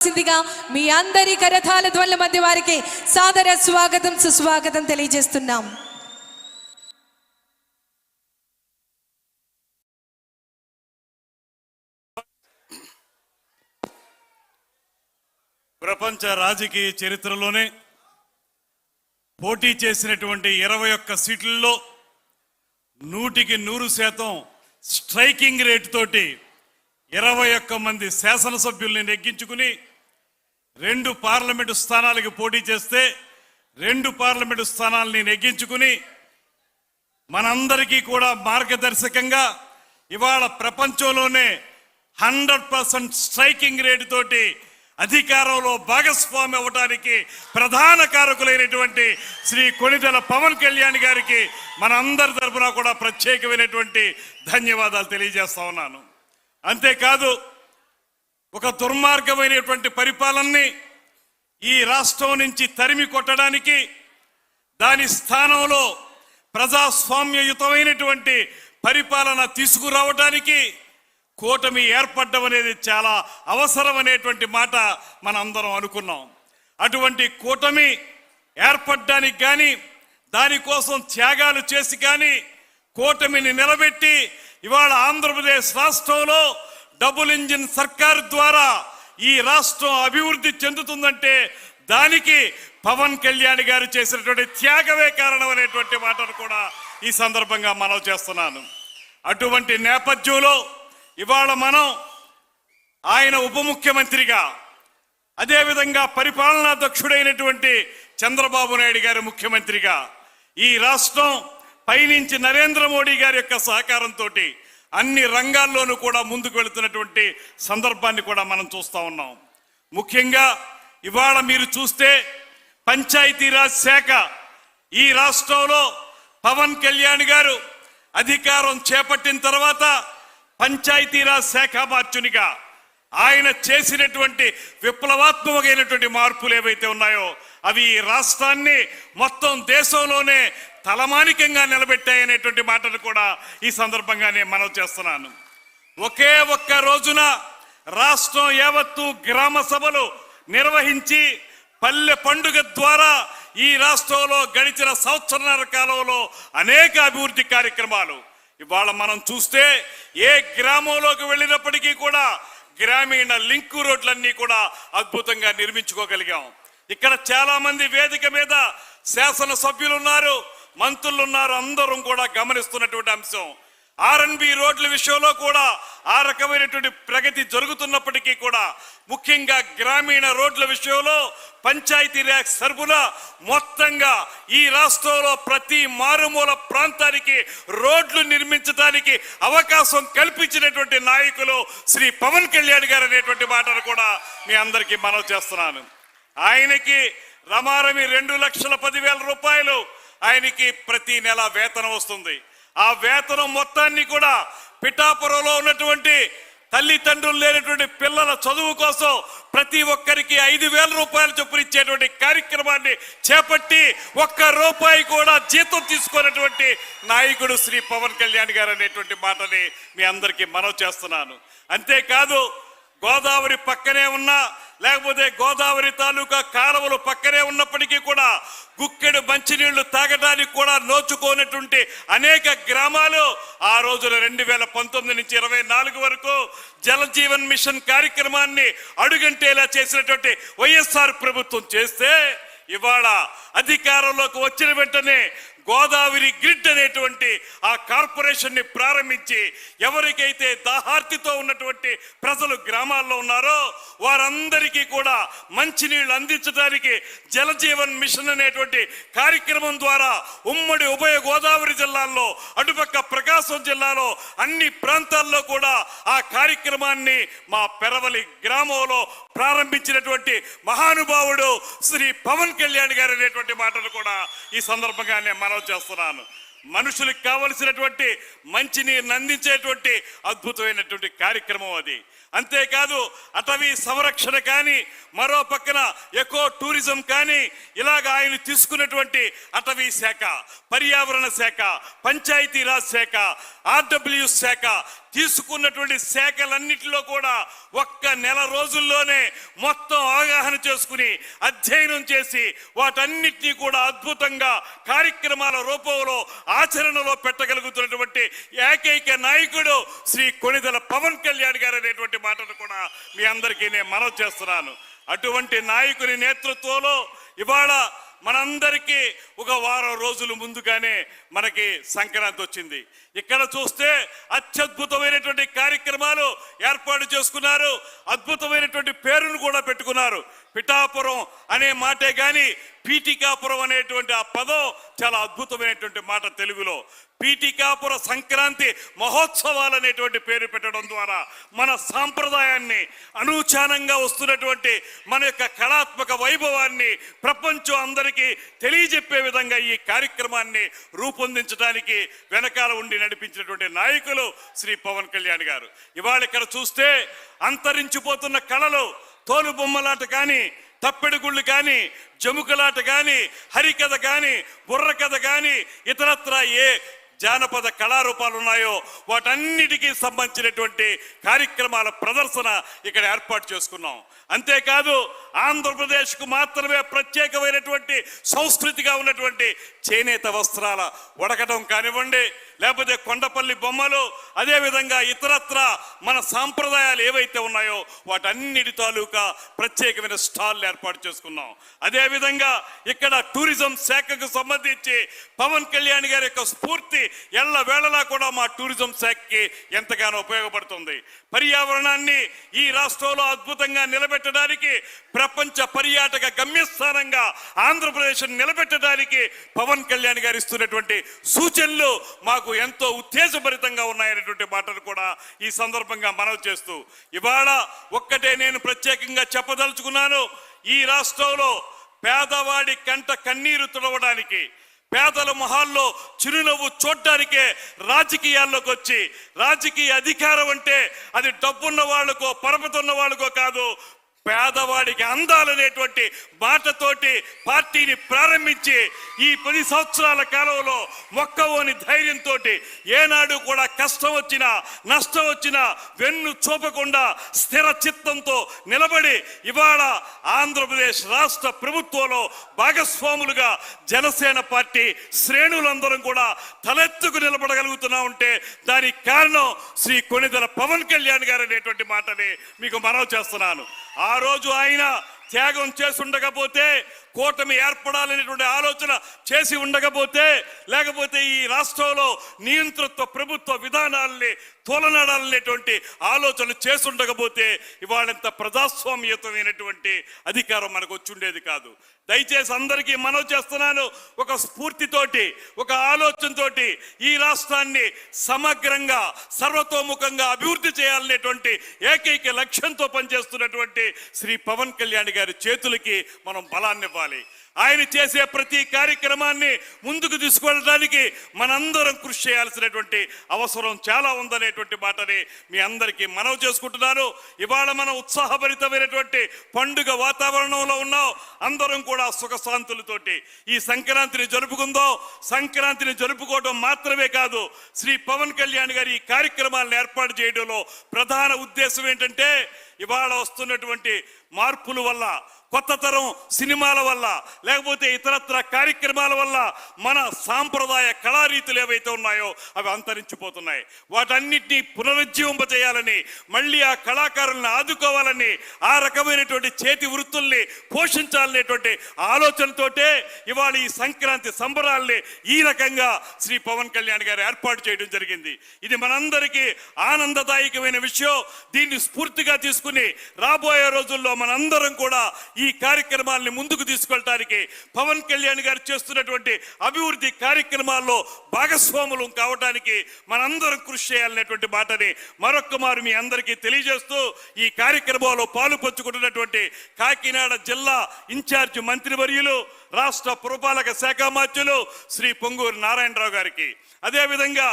సిందిగా మీ అందరి కరథాల ధ్వనుల మధ్య వారికి సాదర స్వాగతం సుస్వాగతం తెలియజేస్తున్నాం. ప్రపంచ రాజకీయ చరిత్రలోనే పోటీ చేసినటువంటి ఇరవై ఒక్క సీట్లలో నూటికి నూరు శాతం స్ట్రైకింగ్ రేట్ తోటి ఇరవై ఒక్క మంది శాసనసభ్యుల్ని నెగ్గించుకుని రెండు పార్లమెంటు స్థానాలకు పోటీ చేస్తే రెండు పార్లమెంటు స్థానాల్ని నెగ్గించుకుని మనందరికీ కూడా మార్గదర్శకంగా ఇవాళ ప్రపంచంలోనే హండ్రెడ్ పర్సెంట్ స్ట్రైకింగ్ రేటు తోటి అధికారంలో భాగస్వామి అవ్వడానికి ప్రధాన కారకులైనటువంటి శ్రీ కొణిదల పవన్ కళ్యాణ్ గారికి మనందరి తరఫున కూడా ప్రత్యేకమైనటువంటి ధన్యవాదాలు తెలియజేస్తా ఉన్నాను. అంతేకాదు ఒక దుర్మార్గమైనటువంటి పరిపాలనని ఈ రాష్ట్రం నుంచి తరిమి కొట్టడానికి దాని స్థానంలో ప్రజాస్వామ్యయుతమైనటువంటి పరిపాలన తీసుకురావడానికి కూటమి ఏర్పడడం అనేది చాలా అవసరం అనేటువంటి మాట మనందరం అనుకున్నాం. అటువంటి కూటమి ఏర్పడడానికి కానీ దానికోసం త్యాగాలు చేసి కానీ కూటమిని నిలబెట్టి ఇవాళ ఆంధ్రప్రదేశ్ రాష్ట్రంలో డబుల్ ఇంజిన్ సర్కార్ ద్వారా ఈ రాష్ట్రం అభివృద్ధి చెందుతుందంటే దానికి పవన్ కళ్యాణ్ గారు చేసినటువంటి త్యాగమే కారణం అనేటువంటి మాటను కూడా ఈ సందర్భంగా మనవి చేస్తున్నాను. అటువంటి నేపథ్యంలో ఇవాళ మనం ఆయన ఉప ముఖ్యమంత్రిగా అదేవిధంగా పరిపాలనా దక్షుడైనటువంటి చంద్రబాబు నాయుడు గారి ముఖ్యమంత్రిగా ఈ రాష్ట్రం పైనుంచి నరేంద్ర మోడీ గారి యొక్క సహకారంతో అన్ని రంగాల్లోనూ కూడా ముందుకు వెళుతున్నటువంటి సందర్భాన్ని కూడా మనం చూస్తా ఉన్నాం. ముఖ్యంగా ఇవాళ మీరు చూస్తే పంచాయతీరాజ్ శాఖ ఈ రాష్ట్రంలో పవన్ కళ్యాణ్ గారు అధికారం చేపట్టిన తర్వాత పంచాయతీరాజ్ శాఖ మార్చునిగా ఆయన చేసినటువంటి విప్లవాత్మకమైనటువంటి మార్పులు ఏవైతే ఉన్నాయో అవి ఈ రాష్ట్రాన్ని మొత్తం దేశంలోనే తలమానికంగా నిలబెట్టాయనేటువంటి మాటను కూడా ఈ సందర్భంగా నేను మనవి చేస్తున్నాను. ఒకే ఒక్క రోజున రాష్ట్రం యావత్తు గ్రామ సభలు నిర్వహించి పల్లె పండుగ ద్వారా ఈ రాష్ట్రంలో గడిచిన సంవత్సరాల కాలంలో అనేక అభివృద్ధి కార్యక్రమాలు. ఇవాళ మనం చూస్తే ఏ గ్రామంలోకి వెళ్ళినప్పటికీ కూడా గ్రామీణ లింకు రోడ్లన్నీ కూడా అద్భుతంగా నిర్మించుకోగలిగాం. ఇక్కడ చాలామంది వేదిక మీద శాసన సభ్యులు ఉన్నారు మంత్రులు ఉన్నారు అందరం కూడా గమనిస్తున్నటువంటి అంశం. ఆర్ఎన్బి రోడ్ల విషయంలో కూడా ఆ రకమైనటువంటి ప్రగతి జరుగుతున్నప్పటికీ కూడా ముఖ్యంగా గ్రామీణ రోడ్ల విషయంలో పంచాయతీ ర్యాక్ సరుపున మొత్తంగా ఈ రాష్ట్రంలో ప్రతి మారుమూల ప్రాంతానికి రోడ్లు నిర్మించడానికి అవకాశం కల్పించినటువంటి నాయకులు శ్రీ పవన్ కళ్యాణ్ గారు అనేటువంటి మాటను కూడా మీ అందరికీ మనవి చేస్తున్నాను. ఆయనకి రమారమి రెండు లక్షల పదివేల రూపాయలు ఆయనకి ప్రతి నెల వేతనం వస్తుంది. ఆ వేతనం మొత్తాన్ని కూడా పిఠాపురంలో ఉన్నటువంటి తల్లిదండ్రులు లేనటువంటి పిల్లల చదువు కోసం ప్రతి ఒక్కరికి ఐదు వేల రూపాయలు చొప్పున ఇచ్చేటువంటి కార్యక్రమాన్ని చేపట్టి ఒక్క రూపాయి కూడా జీతం తీసుకున్నటువంటి నాయకుడు శ్రీ పవన్ కళ్యాణ్ గారు అనేటువంటి మాటని మీ అందరికీ మనవి చేస్తున్నాను. అంతేకాదు గోదావరి పక్కనే ఉన్న లేకపోతే గోదావరి తాలూకా కాలువలు పక్కనే ఉన్నప్పటికీ కూడా గుక్కెడు మంచినీళ్ళు తాగడానికి కూడా నోచుకోనటువంటి అనేక గ్రామాలు ఆ రోజున రెండు వేల పంతొమ్మిది నుంచి ఇరవై నాలుగు వరకు జల జీవన్ మిషన్ కార్యక్రమాన్ని అడుగంటేలా చేసినటువంటి వైఎస్ఆర్ ప్రభుత్వం చేస్తే ఇవాళ అధికారంలోకి వచ్చిన వెంటనే గోదావరి గ్రిడ్ అనేటువంటి ఆ కార్పొరేషన్ని ప్రారంభించి ఎవరికైతే దాహార్తితో ఉన్నటువంటి ప్రజలు గ్రామాల్లో ఉన్నారో వారందరికీ కూడా మంచినీళ్ళు అందించడానికి జలజీవన్ మిషన్ అనేటువంటి కార్యక్రమం ద్వారా ఉమ్మడి ఉభయ గోదావరి జిల్లాల్లో అటుపక్క ప్రకాశం జిల్లాలో అన్ని ప్రాంతాల్లో కూడా ఆ కార్యక్రమాన్ని మా పెరవలి గ్రామంలో ప్రారంభించినటువంటి మహానుభావుడు శ్రీ పవన్ కళ్యాణ్ గారు అనేటువంటి మాటలు కూడా ఈ సందర్భంగా నేను మనవి చేస్తున్నాను. మనుషులకు కావలసినటువంటి మంచినీరుని అందించేటువంటి అద్భుతమైనటువంటి కార్యక్రమం అది. అంతేకాదు అటవీ సంరక్షణ కానీ మరో పక్కన ఎకో టూరిజం కానీ ఇలాగ ఆయన తీసుకున్నటువంటి అటవీ శాఖ పర్యావరణ శాఖ పంచాయతీరాజ్ శాఖ ఆర్డబ్ల్యూ శాఖ తీసుకున్నటువంటి శాఖలన్నిటిలో కూడా ఒక్క నెల రోజుల్లోనే మొత్తం అవగాహన చేసుకుని అధ్యయనం చేసి వాటన్నిటినీ కూడా అద్భుతంగా కార్యక్రమాల రూపంలో ఆచరణలో పెట్టగలుగుతున్నటువంటి ఏకైక నాయకుడు శ్రీ కొణిదల పవన్ కళ్యాణ్ గారు అనేటువంటి మాటను కూడా మీ అందరికీ నేను మనవి చేస్తున్నాను. అటువంటి నాయకుని నేతృత్వంలో ఇవాళ మనందరికీ ఒక వారం రోజులు ముందుగానే మనకి సంక్రాంతి వచ్చింది. ఇక్కడ చూస్తే అత్యద్భుతమైనటువంటి కార్యక్రమాలు ఏర్పాటు చేసుకున్నారు. అద్భుతమైనటువంటి పేరును కూడా పెట్టుకున్నారు. పిఠాపురం అనే మాటే కానీ పీఠికాపురం అనేటువంటి ఆ పదం చాలా అద్భుతమైనటువంటి మాట తెలుగులో. పీఠికాపుర సంక్రాంతి మహోత్సవాలు అనేటువంటి పేరు పెట్టడం ద్వారా మన సాంప్రదాయాన్ని అనూచానంగా వస్తున్నటువంటి మన యొక్క కళాత్మక వైభవాన్ని ప్రపంచం అందరికీ తెలియజెప్పే విధంగా ఈ కార్యక్రమాన్ని రూపొందించడానికి వెనకాల ఉండి నడిపించినటువంటి నాయకులు శ్రీ పవన్ కళ్యాణ్ గారు. ఇవాళ ఇక్కడ చూస్తే అంతరించిపోతున్న కళలు తోలు బొమ్మలాట కానీ తప్పెడుగుళ్ళు కానీ జముకలాట కానీ హరికథ కానీ బుర్రకథ కానీ ఇతరత్ర ఏ జానపద కళారూపాలు ఉన్నాయో వాటన్నిటికీ సంబంధించినటువంటి కార్యక్రమాల ప్రదర్శన ఇక్కడ ఏర్పాటు చేసుకున్నాం. అంతేకాదు ఆంధ్రప్రదేశ్కు మాత్రమే ప్రత్యేకమైనటువంటి సంస్కృతిగా ఉన్నటువంటి చేనేత వస్త్రాల వడకటం కానివ్వండి లేకపోతే కొండపల్లి బొమ్మలు అదేవిధంగా ఇతరత్ర మన సాంప్రదాయాలు ఏవైతే ఉన్నాయో వాటన్నిటి తాలూకా ప్రత్యేకమైన స్టాల్ ఏర్పాటు చేసుకున్నాం. అదేవిధంగా ఇక్కడ టూరిజం శాఖకు సంబంధించి పవన్ కళ్యాణ్ గారి యొక్క స్ఫూర్తి ఎల్ల వేళలా కూడా మా టూరిజం శాఖకి ఎంతగానో ఉపయోగపడుతుంది. పర్యావరణాన్ని ఈ రాష్ట్రంలో అద్భుతంగా నిలబెట్టడానికి ప్రపంచ పర్యాటక గమ్యస్థానంగా ఆంధ్రప్రదేశ్ నిలబెట్టడానికి పవన్ కళ్యాణ్ గారు ఇస్తున్నటువంటి సూచనలు మాకు ఎంతో ఉత్తేజభరితంగా ఉన్నాయనేటువంటి మాటలు కూడా ఈ సందర్భంగా మనవి చేస్తూ ఇవాళ ఒక్కటే నేను ప్రత్యేకంగా చెప్పదలుచుకున్నాను ఈ రాష్ట్రంలో పేదవాడి కంట కన్నీరు తుడవడానికి పేదల మొహాల్లో చిరునవ్వు చూడటానికే రాజకీయాల్లోకి వచ్చి రాజకీయ అధికారం అంటే అది డబ్బున్న వాళ్ళకో పరపతున్న వాళ్ళకో కాదు పేదవాడికి అందాలనేటువంటి మాటతోటి పార్టీని ప్రారంభించి ఈ పది సంవత్సరాల కాలంలో మొక్కవోని ధైర్యంతో ఏనాడు కూడా కష్టం వచ్చినా నష్టం వచ్చినా వెన్ను చూపకుండా స్థిర చిత్తంతో నిలబడి ఇవాళ ఆంధ్రప్రదేశ్ రాష్ట్ర ప్రభుత్వంలో భాగస్వాములుగా జనసేన పార్టీ శ్రేణులందరం కూడా తలెత్తుకు నిలబడగలుగుతున్నా ఉంటే దానికి కారణం శ్రీ కొనిదల పవన్ కళ్యాణ్ గారు అనేటువంటి మాటని మీకు మనవి చేస్తున్నాను. ఆ రోజు ఆయన త్యాగం చేసి ఉండకపోతే కూటమి ఏర్పడాలనేటువంటి ఆలోచన చేసి ఉండకపోతే లేకపోతే ఈ రాష్ట్రంలో నియంతృత్వ ప్రభుత్వ విధానాల్ని తోలనాడాలనేటువంటి ఆలోచన చేసి ఉండకపోతే ఇవాళంత ప్రజాస్వామ్యతమైనటువంటి అధికారం మనకు వచ్చి ఉండేది కాదు. దయచేసి అందరికీ మనవి చేస్తున్నాను ఒక స్ఫూర్తితోటి ఒక ఆలోచనతోటి ఈ రాష్ట్రాన్ని సమగ్రంగా సర్వతోముఖంగా అభివృద్ధి చేయాలనేటువంటి ఏకైక లక్ష్యంతో పనిచేస్తున్నటువంటి శ్రీ పవన్ కళ్యాణ్ గారి చేతులకి మనం బలాన్ని ఇవ్వాలి ఆయన చేసే ప్రతి కార్యక్రమాన్ని ముందుకు తీసుకెళ్ళడానికి మనందరం కృషి చేయాల్సినటువంటి అవసరం చాలా ఉందనేటువంటి మాటని మీ అందరికీ మనవి చేసుకుంటున్నాను. ఇవాళ మనం ఉత్సాహభరితమైనటువంటి పండుగ వాతావరణంలో ఉన్నాం. అందరం కూడా సుఖశాంతులతోటి ఈ సంక్రాంతిని జరుపుకుందో. సంక్రాంతిని జరుపుకోవడం మాత్రమే కాదు శ్రీ పవన్ కళ్యాణ్ గారి ఈ కార్యక్రమాలను ఏర్పాటు చేయడంలో ప్రధాన ఉద్దేశం ఏంటంటే ఇవాళ వస్తున్నటువంటి మార్పుల వల్ల కొత్త తరం సినిమాల వల్ల లేకపోతే ఇతరత్ర కార్యక్రమాల వల్ల మన సాంప్రదాయ కళారీతులు ఏవైతే ఉన్నాయో అవి అంతరించిపోతున్నాయి. వాటన్నిటినీ పునరుజ్జీవింపజేయాలని మళ్ళీ ఆ కళాకారులను ఆదుకోవాలని ఆ రకమైనటువంటి చేతి వృత్తుల్ని పోషించాలనేటువంటి ఆలోచనతోటే ఇవాళ ఈ సంక్రాంతి సంబరాల్ని ఈ రకంగా శ్రీ పవన్ కళ్యాణ్ గారు ఏర్పాటు చేయడం జరిగింది. ఇది మనందరికీ ఆనందదాయకమైన విషయం. దీన్ని స్ఫూర్తిగా తీసుకుని రాబోయే రోజుల్లో మనందరం కూడా ఈ కార్యక్రమాల్ని ముందుకు తీసుకెళ్ళటానికి పవన్ కళ్యాణ్ గారు చేస్తున్నటువంటి అభివృద్ధి కార్యక్రమాల్లో భాగస్వాములు కావడానికి మనందరం కృషి చేయాలనేటువంటి మాటని మరొక్క మారు మీ అందరికీ తెలియజేస్తూ ఈ కార్యక్రమంలో పాలు పంచుకుంటున్నటువంటి కాకినాడ జిల్లా ఇన్ఛార్జ్ మంత్రివర్యులు రాష్ట్ర పురపాలక శాఖ మంత్రులు శ్రీ పొంగూరు నారాయణరావు గారికి. అదేవిధంగా